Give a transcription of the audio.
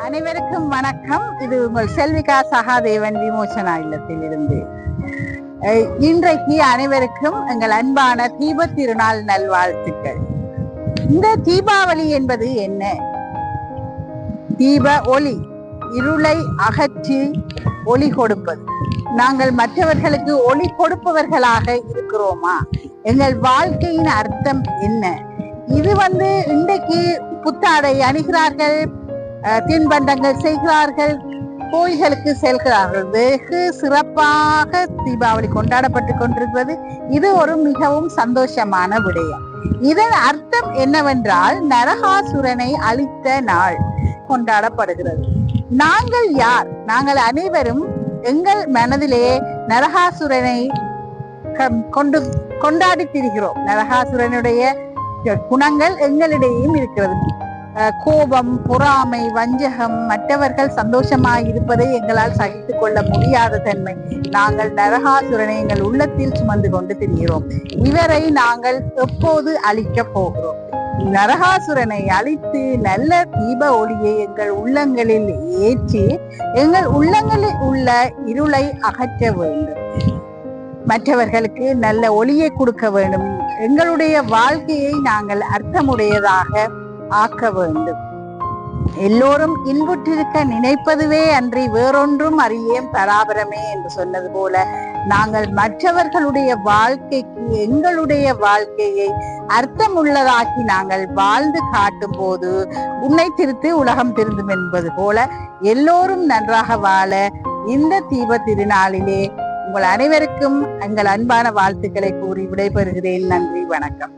அனைவருக்கும் வணக்கம். இது உங்கள் செல்விகா சகாதேவன் விமோசனா இல்லத்தில் இருந்து அஹ், இன்றைக்கு அனைவருக்கும் எங்கள் அன்பான தீப திருநாள் நல்வாழ்த்துக்கள். இந்த தீபாவளி என்பது என்ன? தீப ஒளி இருளை அகற்றி ஒளி கொடுப்பது. நாங்கள் மற்றவர்களுக்கு ஒளி கொடுப்பவர்களாக இருக்கிறோமா? எங்கள் வாழ்க்கையின் அர்த்தம் என்ன? இது வந்து இன்றைக்கு புத்தாடை அணிகிறார்கள் தின்பண்டங்கள் செய்கிறார்கள். கோயில்களுக்கு செல்கிறார்கள். வெகு சிறப்பாக தீபாவளி கொண்டாடப்பட்டு கொண்டிருக்கிறது. இது ஒரு மிகவும் சந்தோஷமான விடயம். இதன் அர்த்தம் என்னவென்றால் நரகாசுரனை அழித்த நாள் கொண்டாடப்படுகிறது. நாங்கள் யார்? நாங்கள் அனைவரும் எங்கள் மனதிலே நரகாசுரனை கொண்டு கொண்டாடி திரிகிறோம் நரகாசுரனுடைய குணங்கள் எங்களிடையும் இருக்கிறது. கோபம் பொறாமை வஞ்சகம் மற்றவர்கள் சந்தோஷமாய் இருப்பதை எங்களால் சகித்துக் கொள்ள முடியாத தன்மை. நாங்கள் நரகாசுரனை எங்கள் உள்ளத்தில் சுமந்து கொண்டு திரிகிறோம். இவரை நாங்கள் எப்போது அழிக்கப் போகிறோம்? நரகாசுரனை அழித்து நல்ல தீப ஒளியை எங்கள் உள்ளங்களில் ஏற்றி எங்கள் உள்ளங்களில் உள்ள இருளை அகற்ற வேண்டும். மற்றவர்களுக்கு நல்ல ஒளியை கொடுக்க வேண்டும். எங்களுடைய வாழ்க்கையை நாங்கள் அர்த்தமுடையதாக ஆக்க வேண்டும். எல்லோரும் இன்புற்றிருக்க நினைப்பதுவே அன்றி வேறொன்றும் அறியேன் பராபரமே என்று சொன்னது போல நாங்கள் மற்றவர்களுடைய வாழ்க்கைக்கு எங்களுடைய வாழ்க்கையை அர்த்தம் உள்ளதாக்கி நாங்கள் வாழ்ந்து காட்டும் போது உன்னை திருத்து உலகம் திருந்தும் என்பது போல எல்லோரும் நன்றாக வாழ இந்த தீப திருநாளிலே உங்கள் அனைவருக்கும் எங்கள் அன்பான வாழ்த்துக்களை கூறி விடைபெறுகிறேன். நன்றி வணக்கம்.